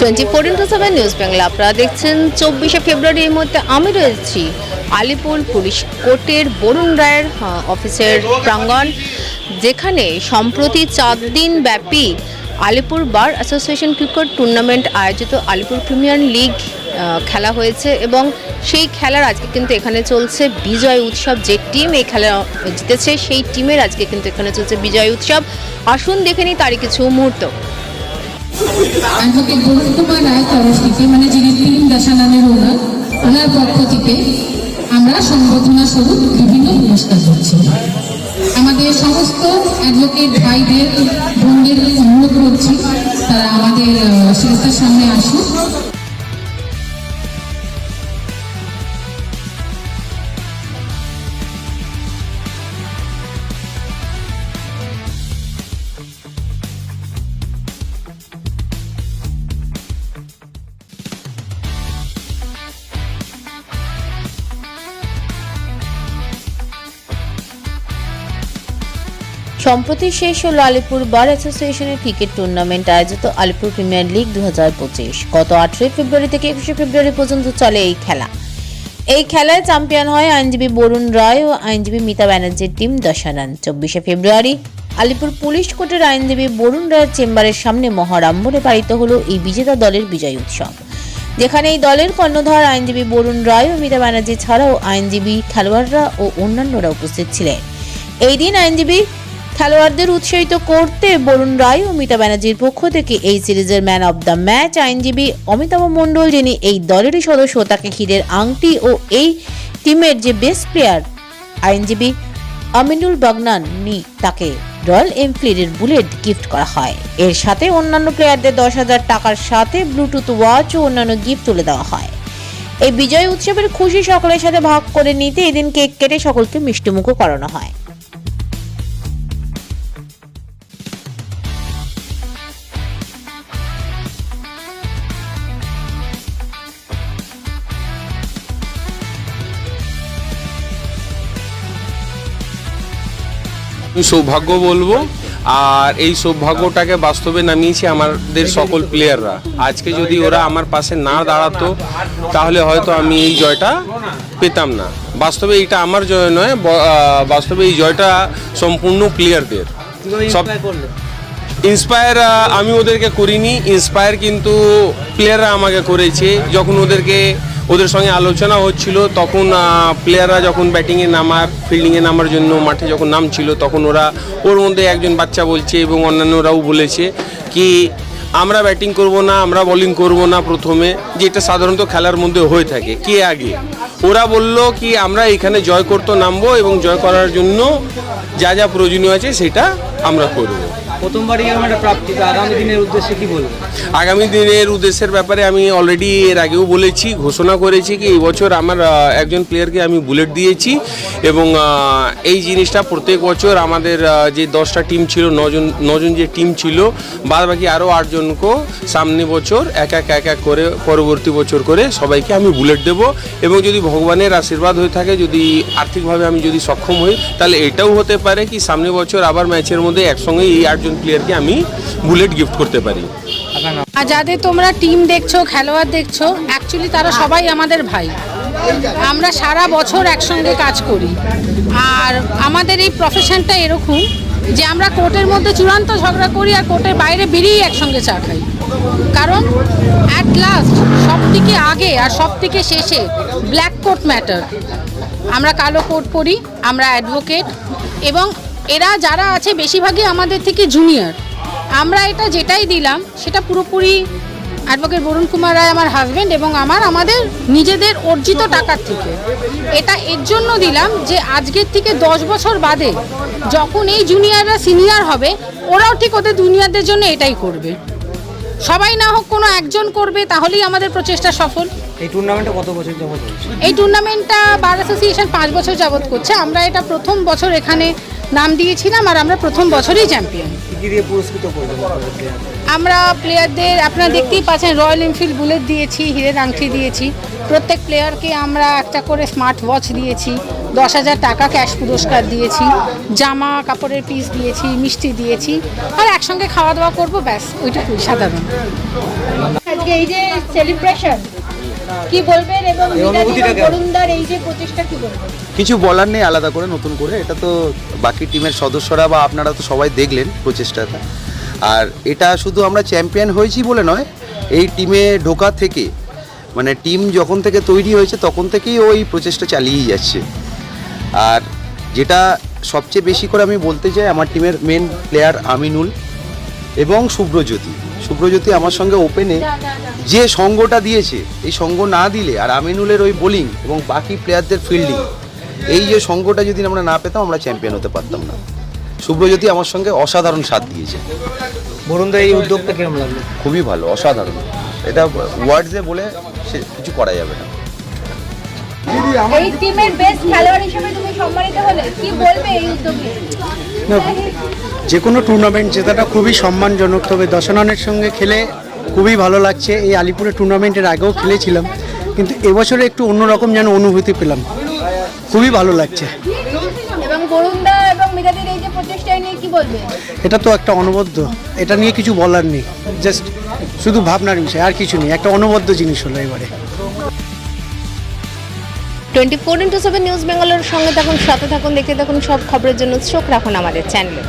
Twenty four into seven news Bangla আপনারা দেখছেন চব্বিশে ফেব্রুয়ারি এই মুহূর্তে আমি রয়েছি আলিপুর পুলিশ কোর্টের বরুণ রায়ের অফিসের প্রাঙ্গণ। যেখানে সম্প্রতি চার দিন ব্যাপী Alipur bar association cricket tournament আয়োজিত আলিপুর প্রিমিয়ার লিগ খেলা হয়েছে এবং সেই খেলার আজকে কিন্তু এখানে চলছে বিজয় উৎসব। যে টিম এই খেলা জিতেছে সেই টিমের আজকে কিন্তু এখানে চলছে বিজয় উৎসব। আসুন দেখে নিই তারই কিছু মুহূর্ত। অ্যাডভোকেট বরুণ রায় তরফ থেকে মানে যিনি টিম দেশানামের ওনার ওনার পক্ষ থেকে আমরা সংবর্ধনা স্বরূপ বিভিন্ন পুরস্কার করছি। আমাদের সমস্ত অ্যাডভোকেট ভাইদের, বোনদের অনুরোধ করছি, তারা আমাদের সংস্থার সামনে আসুন সম্প্রতি শেষ হলো আলিপুর বার অ্যাসোসিয়েশনের ক্রিকেট টুর্নামেন্ট আয়োজিত আলিপুর প্রিমিয়ার লিগ দু পঁচিশ। গত আঠেরোই ফেব্রুয়ারি থেকে একুশে ফেব্রুয়ারি পর্যন্ত চলে এই খেলা। এই খেলায় চ্যাম্পিয়ন হয় আইনজীবী বরুণ রায় ও আইনজীবী মিতা ব্যানার্জির টিম দশানান। চব্বিশে ফেব্রুয়ারি আলিপুর পুলিশ কোর্টের আইনজীবী বরুণ রায়ের চেম্বারের সামনে মহারাম্বরে পালিত হলো এই বিজেতা দলের বিজয় উৎসব। যেখানে এই দলের কর্ণধার আইনজীবী বরুণ রায় ও মিতা ব্যানার্জি ছাড়াও আইনজীবী খেলোয়াড়রা ও অন্যান্যরা উপস্থিত ছিলেন। এই দিন আইনজীবী খেলোয়াড়দের উৎসাহিত করতে বরুণ রায় ও মিতা ব্যানার্জির পক্ষ থেকে এই সিরিজের ম্যান অব দ্য ম্যাচ আইনজীবী অমিতাভ মণ্ডল, যিনি এই দলেরই সদস্য, তাকে ক্ষীরের আংটি ও এই টিমের যে বেস্ট প্লেয়ার আইনজীবী আমিনুল বাগনান নি, তাকে রয়্যাল এনফিল্ডের বুলেট গিফট করা হয়। এর সাথে অন্যান্য প্লেয়ারদের দশ হাজার টাকার সাথে ব্লুটুথ ওয়াচ ও অন্যান্য গিফট তুলে দেওয়া হয়। এই বিজয় উৎসবের খুশি সকলের সাথে ভাগ করে নিতে এদিন কেক কেটে সকলকে মিষ্টিমুখও করানো হয়। সৌভাগ্য বলব। আর এই সৌভাগ্যটাকে বাস্তবে নামিয়েছে আমাদের সকল প্লেয়াররা আজকে যদি ওরা আমার পাশে না দাঁড়াতো তাহলে হয়তো আমি এই জয়টা পেতাম না। বাস্তবে এটা আমার জয় নয় বাস্তবে এই জয়টা সম্পূর্ণ প্লেয়ারদের সব ইন্সপায়ার আমি ওদেরকে করিনি ইন্সপায়ার কিন্তু প্লেয়াররা আমাকে করেছে। যখন ওদেরকে ওদের সঙ্গে আলোচনা হচ্ছিল, তখন প্লেয়াররা যখন ব্যাটিংয়ে নামার ফিল্ডিংয়ে নামার জন্য মাঠে যখন নামছিল, তখন ওরা, ওর মধ্যে একজন বাচ্চা বলছে এবং অন্যান্যরাও বলেছে কি, আমরা ব্যাটিং করব না, আমরা বোলিং করব না প্রথমে। যেটা সাধারণত খেলার মধ্যে হয়ে থাকে, কে আগে? ওরা বলল কি, আমরা এখানে জয় করতে নামবো এবং জয় করার জন্য যা যা প্রয়োজনীয় আছে সেটা আমরা করব। প্রথমবারই এরকম একটা প্রাপ্তি, তো আগামী দিনের উদ্দেশ্যে কি বলব আগামী দিনের উদ্দেশ্যের ব্যাপারে আমি অলরেডি এর আগেও বলেছি, ঘোষণা করেছি কি এই বছর আমার একজন প্লেয়ারকে আমি বুলেট দিয়েছি এবং এই জিনিসটা প্রত্যেক বছর আমাদের যে দশটা টিম ছিল, নজন নজন যে টিম ছিল বাদ বাকি আরও আটজনকে সামনে বছর এক এক এক এক করে, পরবর্তী বছর করে সবাইকে আমি বুলেট দেব এবং যদি ভগবানের আশীর্বাদ হয়ে থাকে, যদি আর্থিকভাবে আমি যদি সক্ষম হই, তাহলে এটাও হতে পারে কি সামনে বছর আবার ম্যাচের মধ্যে একসঙ্গে এই আটজন প্লেয়ারকে আমি বুলেট গিফট করতে পারি। আর যাদের তোমরা টিম দেখছ, খেলোয়াড় দেখছ অ্যাকচুয়ালি তারা সবাই আমাদের ভাই। আমরা সারা বছর একসঙ্গে কাজ করি। আর আমাদের এই প্রফেশনটা এরকম যে আমরা কোর্টের মধ্যে চূড়ান্ত ঝগড়া করি আর কোর্টের বাইরে বেরিয়ে একসঙ্গে চা খাই। কারণ অ্যাট লাস্ট সব থেকে আগে আর সব থেকে শেষে ব্ল্যাক কোট ম্যাটার আমরা কালো কোট পরি আমরা অ্যাডভোকেট এবং এরা যারা আছে বেশিরভাগই আমাদের থেকে জুনিয়র আমরা এটা যেটাই দিলাম সেটা পুরোপুরি অ্যাডভোকেট বরুণ কুমার রায় আমার হাজব্যান্ড এবং আমার আমাদের নিজেদের অর্জিত টাকার থেকে। এটা এর জন্য দিলাম যে আজকের থেকে দশ বছর বাদে যখন এই জুনিয়ররা সিনিয়র হবে ওরাও ঠিক ওদের জুনিয়রদের জন্য এটাই করবে। সবাই না হোক কোনো একজন করবে তাহলেই আমাদের প্রচেষ্টা সফল। এই টুর্নামেন্টে কত বছর যাবত এই টুর্নামেন্টটা বার অ্যাসোসিয়েশন পাঁচ বছর যাবত করছে। আমরা এটা প্রথম বছর এখানে নাম দিয়েছিলাম আর আমরা প্রথম বছরই চ্যাম্পিয়ন। আমরা প্লেয়ারদের আপনারা দেখতেই পাচ্ছেন রয়্যাল এনফিল্ড বুলেট দিয়েছি হিরের আংটি দিয়েছি। প্রত্যেক প্লেয়ারকে আমরা একটা করে স্মার্ট ওয়াচ দিয়েছি দশ হাজার টাকা ক্যাশ পুরস্কার দিয়েছি জামা কাপড়ের পিস দিয়েছি মিষ্টি দিয়েছি আর একসঙ্গে খাওয়া দাওয়া করব ব্যাস ওইটুকুই সাধারণ। আজকে এই যে সেলিব্রেশন কি বলবেন এবং? বরুণদার এই যে প্রচেষ্টা কি বলবেন? কিছু বলার নেই আলাদা করে নতুন করে। এটা তো বাকি টিমের সদস্যরা বা আপনারা তো সবাই দেখলেন প্রচেষ্টাটা। আর এটা শুধু আমরা চ্যাম্পিয়ন হয়েছি বলে নয় এই টিমে ঢোকা থেকে মানে টিম যখন থেকে তৈরি হয়েছে তখন থেকেই ওই প্রচেষ্টা চালিয়েই যাচ্ছে। আর যেটা সবচেয়ে বেশি করে আমি বলতে চাই আমার টিমের মেন প্লেয়ার আমিনুল এবং শুভ্রজ্যোতি শুভ্রজ্যোতি আমার সঙ্গে ওপেনে যে সঙ্গটা দিয়েছে এই সঙ্গ না দিলে আর আমিনুলের ওই বোলিং এবং বাকি প্লেয়ারদের ফিল্ডিং এই যে সঙ্গটা যদি আমরা না পেতাম আমরা চ্যাম্পিয়ন হতে পারতাম না। শুভ্রজ্যোতি আমার সঙ্গে অসাধারণ সাথ দিয়েছে। বরুণদা এই উদ্যোগটা কিরম লাগল? খুবই ভালো অসাধারণ। এটা ওয়ার্ডসে বলে সে কিছু করা যাবে না। এই টিমের বেস্ট খেলোয়াড় হিসেবে তুমি সম্মানিত হলে কি বলবে এই উদ্যোগে? যে কোনো টুর্নামেন্ট জেতাটা খুবই সম্মানজনক তবে দশনানের সঙ্গে খেলে খুবই ভালো লাগছে। এই আলিপুরের টুর্নামেন্টের আগেও খেলেছিলাম কিন্তু এবছরে একটু অন্যরকম যেন অনুভূতি পেলাম। খুবই ভালো লাগছে। এটা তো একটা অনবদ্য এটা নিয়ে কিছু বলার নেই। জাস্ট শুধু ভাবনার বিষয় আর কিছু নেই একটা অনবদ্য জিনিস হলো এবারে। Twenty four into seven news বেঙ্গলের সঙ্গে থাকুন সাথে থাকুন দেখতে থাকুন সব খবরের জন্য চোখ রাখুন আমাদের চ্যানেলে।